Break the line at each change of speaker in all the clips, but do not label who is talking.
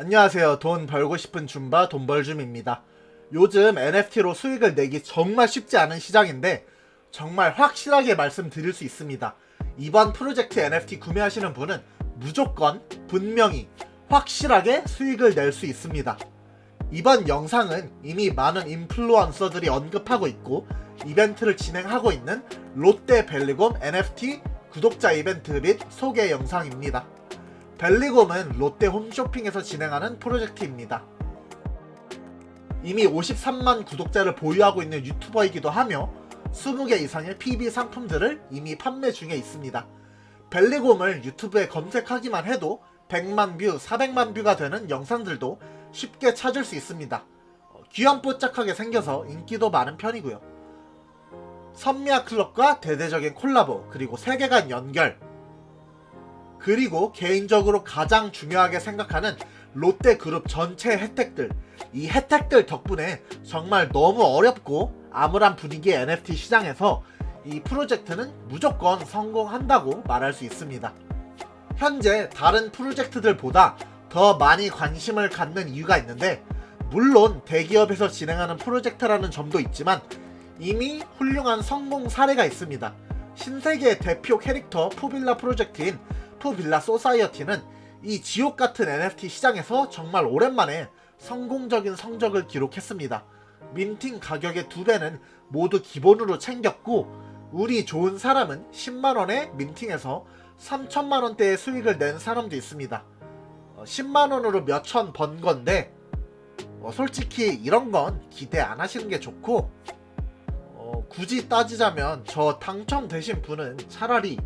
안녕하세요. 돈 벌고 싶은 줌바 돈벌줌입니다. 요즘 NFT로 수익을 내기 정말 쉽지 않은 시장인데 정말 확실하게 말씀드릴 수 있습니다. 이번 프로젝트 NFT 구매하시는 분은 무조건 분명히 확실하게 수익을 낼 수 있습니다. 이번 영상은 이미 많은 인플루언서들이 언급하고 있고 이벤트를 진행하고 있는 롯데 벨리곰 NFT 구독자 이벤트 및 소개 영상입니다. 벨리곰은 롯데 홈쇼핑에서 진행하는 프로젝트입니다. 이미 53만 구독자를 보유하고 있는 유튜버이기도 하며 20개 이상의 PB 상품들을 이미 판매 중에 있습니다. 벨리곰을 유튜브에 검색하기만 해도 100만 뷰, 400만 뷰가 되는 영상들도 쉽게 찾을 수 있습니다. 어, 귀염뽀짝하게 생겨서 인기도 많은 편이고요. 선미아 클럽과 대대적인 콜라보, 그리고 세계관 연결, 그리고 개인적으로 가장 중요하게 생각하는 롯데그룹 전체 혜택들. 이 혜택들 덕분에 정말 너무 어렵고 암울한 분위기의 NFT 시장에서 이 프로젝트는 무조건 성공한다고 말할 수 있습니다. 현재 다른 프로젝트들보다 더 많이 관심을 갖는 이유가 있는데, 물론 대기업에서 진행하는 프로젝트라는 점도 있지만, 이미 훌륭한 성공 사례가 있습니다. 신세계의 대표 캐릭터 푸빌라 프로젝트인 푸빌라 소사이어티는 이 지옥 같은 NFT 시장에서 정말 오랜만에 성공적인 성적을 기록했습니다. 민팅 가격의 두 배는 모두 기본으로 챙겼고 운이 좋은 사람은 10만 원에 민팅에서 3천만 원대의 수익을 낸 사람도 있습니다. 10만 원으로 몇 천 번 건데 어, 솔직히 이런 건 기대 안 하시는 게 좋고 어, 굳이 따지자면 저 당첨되신 분은 차라리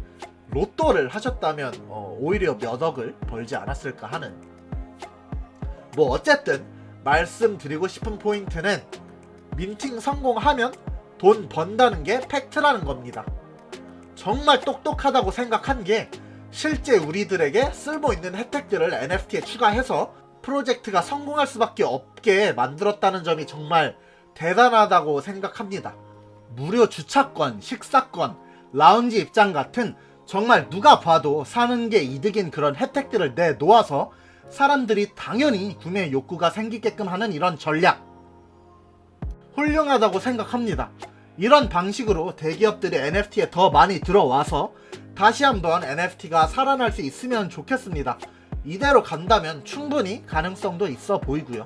로또를 하셨다면 어, 오히려 몇 억을 벌지 않았을까 하는 뭐 어쨌든 말씀드리고 싶은 포인트는 민팅 성공하면 돈 번다는 게 팩트라는 겁니다. 정말 똑똑하다고 생각한 게 실제 우리들에게 쓸모 있는 혜택들을 NFT에 추가해서 프로젝트가 성공할 수밖에 없게 만들었다는 점이 정말 대단하다고 생각합니다. 무료 주차권, 식사권, 라운지 입장 같은 정말 누가 봐도 사는 게 이득인 그런 혜택들을 내놓아서 사람들이 당연히 구매 욕구가 생기게끔 하는 이런 전략. 훌륭하다고 생각합니다. 이런 방식으로 대기업들이 NFT에 더 많이 들어와서 다시 한번 NFT가 살아날 수 있으면 좋겠습니다. 이대로 간다면 충분히 가능성도 있어 보이고요.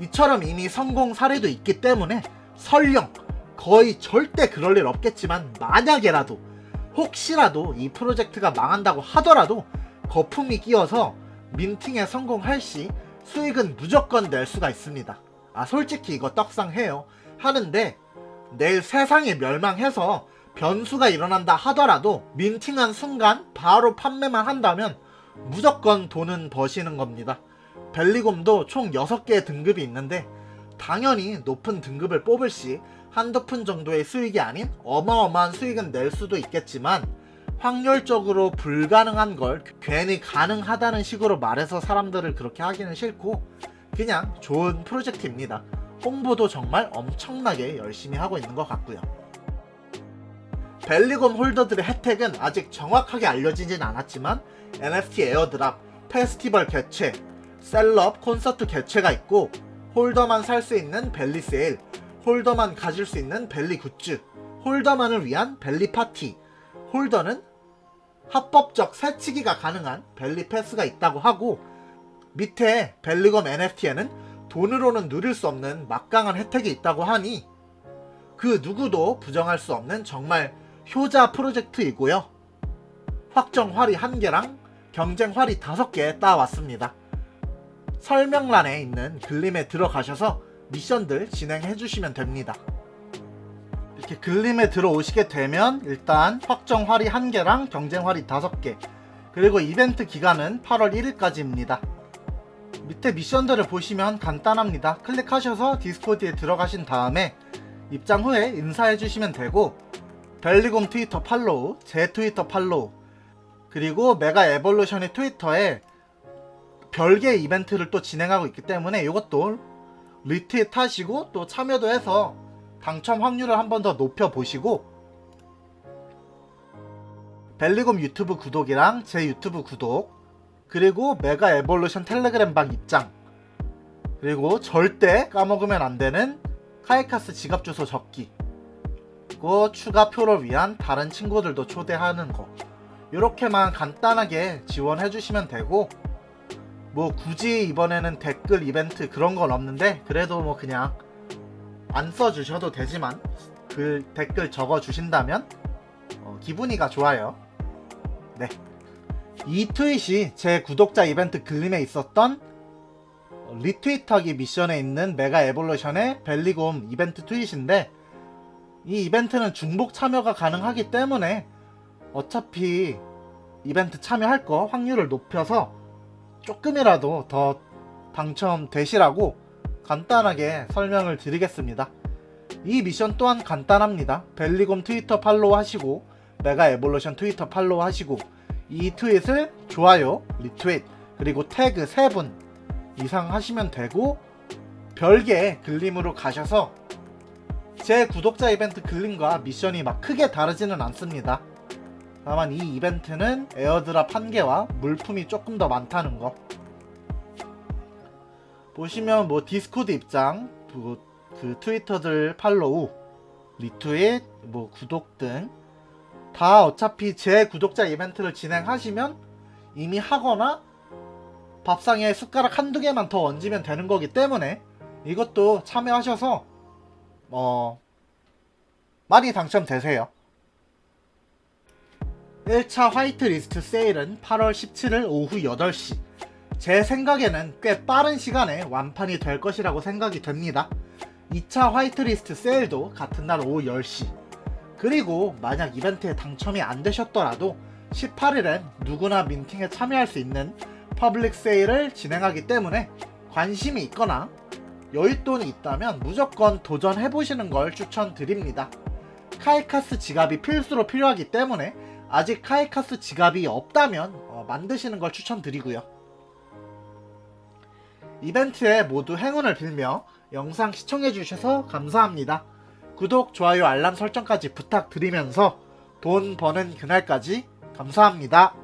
이처럼 이미 성공 사례도 있기 때문에 설령 거의 절대 그럴 일 없겠지만 만약에라도 혹시라도 이 프로젝트가 망한다고 하더라도 거품이 끼어서 민팅에 성공할 시 수익은 무조건 낼 수가 있습니다. 아 솔직히 이거 떡상해요. 하는데 내일 세상이 멸망해서 변수가 일어난다 하더라도 민팅한 순간 바로 판매만 한다면 무조건 돈은 버시는 겁니다. 벨리곰도 총 6개의 등급이 있는데 당연히 높은 등급을 뽑을 시 한두 푼 정도의 수익이 아닌 어마어마한 수익은 낼 수도 있겠지만 확률적으로 불가능한 걸 괜히 가능하다는 식으로 말해서 사람들을 그렇게 하기는 싫고 그냥 좋은 프로젝트입니다. 홍보도 정말 엄청나게 열심히 하고 있는 것 같고요. 벨리곰 홀더들의 혜택은 아직 정확하게 알려지진 않았지만 NFT 에어드랍, 페스티벌 개최, 셀럽 콘서트 개최가 있고 홀더만 살 수 있는 벨리 세일, 홀더만 가질 수 있는 벨리 굿즈, 홀더만을 위한 벨리 파티, 홀더는 합법적 새치기가 가능한 벨리 패스가 있다고 하고 밑에 벨리검 NFT에는 돈으로는 누릴 수 없는 막강한 혜택이 있다고 하니 그 누구도 부정할 수 없는 정말 효자 프로젝트이고요. 확정 활이 1개랑 경쟁 활이 5개 따왔습니다. 설명란에 있는 글림에 들어가셔서 미션들 진행해 주시면 됩니다. 이렇게 글림에 들어오시게 되면 일단 확정 활이 1개랑 경쟁 활이 5개 그리고 이벤트 기간은 8월 1일까지입니다. 밑에 미션들을 보시면 간단합니다. 클릭하셔서 디스코드에 들어가신 다음에 입장 후에 인사해 주시면 되고 벨리곰 트위터 팔로우, 제 트위터 팔로우 그리고 메가 에볼루션의 트위터에 별개의 이벤트를 또 진행하고 있기 때문에 이것도 리트윗 하시고 또 참여도 해서 당첨 확률을 한 번 더 높여 보시고 벨리곰 유튜브 구독이랑 제 유튜브 구독 그리고 메가 에볼루션 텔레그램 방 입장 그리고 절대 까먹으면 안 되는 카이카스 지갑 주소 적기 그리고 추가 표를 위한 다른 친구들도 초대하는 거 이렇게만 간단하게 지원해 주시면 되고 뭐 굳이 이번에는 댓글 이벤트 그런 건 없는데 그래도 뭐 그냥 안 써주셔도 되지만 그 댓글 적어 주신다면 어, 기분이가 좋아요. 네. 이 트윗이 제 구독자 이벤트 글림에 있었던 어, 리트윗하기 미션에 있는 메가 에볼루션의 벨리곰 이벤트 트윗인데 이 이벤트는 중복 참여가 가능하기 때문에 어차피 이벤트 참여할 거 확률을 높여서 조금이라도 더 당첨되시라고 간단하게 설명을 드리겠습니다. 이 미션 또한 간단합니다. 벨리곰 트위터 팔로우 하시고 메가 에볼루션 트위터 팔로우 하시고 이 트윗을 좋아요, 리트윗 그리고 태그 3분 이상 하시면 되고 별개 글림으로 가셔서 제 구독자 이벤트 글림과 미션이 막 크게 다르지는 않습니다. 다만 이 이벤트는 에어드랍 한 개와 물품이 조금 더 많다는 거. 보시면 뭐 디스코드 입장, 그, 그 트위터들 팔로우, 리트윗, 뭐 구독 등 다 어차피 제 구독자 이벤트를 진행하시면 이미 하거나 밥상에 숟가락 한두 개만 더 얹으면 되는 거기 때문에 이것도 참여하셔서 어 많이 당첨되세요. 1차 화이트 리스트 세일은 8월 17일 오후 8시. 제 생각에는 꽤 빠른 시간에 완판이 될 것이라고 생각이 됩니다. 2차 화이트 리스트 세일도 같은 날 오후 10시. 그리고 만약 이벤트에 당첨이 안 되셨더라도 18일엔 누구나 민팅에 참여할 수 있는 퍼블릭 세일을 진행하기 때문에 관심이 있거나 여윳돈이 있다면 무조건 도전해 보시는 걸 추천드립니다. 카이카스 지갑이 필수로 필요하기 때문에 아직 카이카스 지갑이 없다면 어, 만드시는 걸 추천드리고요. 이벤트에 모두 행운을 빌며 영상 시청해 주셔서 감사합니다. 구독, 좋아요, 알람 설정까지 부탁드리면서 돈 버는 그날까지 감사합니다.